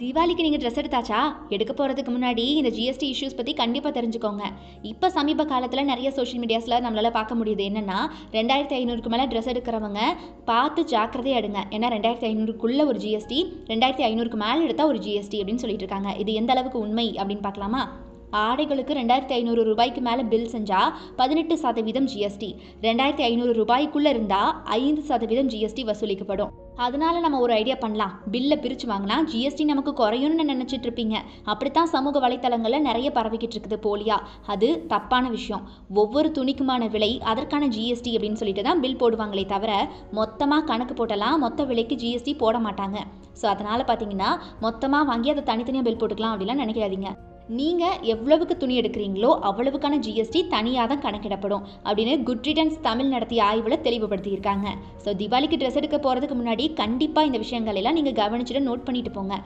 தீபாவளிக்கு நீங்கள் ட்ரெஸ் எடுத்தாச்சா? எடுக்க போகிறதுக்கு முன்னாடி இந்த ஜிஎஸ்டி இஷ்யூஸ் பற்றி கண்டிப்பாக தெரிஞ்சுக்கோங்க. இப்போ சமீப காலத்தில் நிறைய சோஷியல் மீடியாஸில் நம்மளால் பார்க்க முடியுது. என்னென்னா ரெண்டாயிரத்தி ஐநூறுக்கு மேலே ட்ரெஸ் எடுக்கிறவங்க பார்த்து ஜாக்கிரதையாக எடுங்க. ஏன்னா ரெண்டாயிரத்தி ஐநூறுக்குள்ளே ஒரு ஜிஎஸ்டி ரெண்டாயிரத்தி ஐநூறுக்கு மேலே எடுத்தால் ஒரு ஜிஎஸ்டி அப்படின்னு சொல்லிட்டு இருக்காங்க. இது எந்த அளவுக்கு உண்மை அப்படின்னு பார்க்கலாமா? ஆடைகளுக்கு ரெண்டாயிரத்தி ஐநூறு ரூபாய்க்கு மேலே பில் செஞ்சால் பதினெட்டு சதவீதம் ஜிஎஸ்டி ரெண்டாயிரத்தி ஐநூறு ரூபாய்க்குள்ளே இருந்தால் ஐந்து சதவீதம் ஜிஎஸ்டி வசூலிக்கப்படும். அதனால நம்ம ஒரு ஐடியா பண்ணலாம். பில்லை பிரித்து வாங்கினா ஜிஎஸ்டி நமக்கு குறையும்னு நினச்சிட்டு இருப்பீங்க. அப்படித்தான் சமூக வலைத்தளங்களில் நிறைய பரவிக்கிட்டு இருக்குது போலியா. அது தப்பான விஷயம். ஒவ்வொரு துணிக்குமான விலை அதற்கான ஜிஎஸ்டி அப்படின்னு சொல்லிட்டு தான் பில் போடுவாங்களே தவிர மொத்தமாக கணக்கு போட்டலாம் மொத்த விலைக்கு ஜிஎஸ்டி போட மாட்டாங்க. ஸோ அதனால் பார்த்தீங்கன்னா மொத்தமாக வாங்கி அதை தனித்தனியாக பில் போட்டுக்கலாம் அப்படிலாம் நினைக்காதீங்க. நீங்கள் எவ்வளவுக்கு துணி எடுக்கிறீங்களோ அவ்வளவுக்கான ஜிஎஸ்டி தனியாக தான் கணக்கிடப்படும் அப்படின்னு குட் ரிட்டர்ன்ஸ் தமிழ் நடத்திய ஆய்வில் தெளிவுபடுத்தியிருக்காங்க. ஸோ தீபாவளிக்கு ட்ரெஸ் எடுக்க போகிறதுக்கு முன்னாடி கண்டிப்பாக இந்த விஷயங்கள் எல்லாம் நீங்கள் கவனிச்சுட்டு நோட் பண்ணிட்டு போங்க.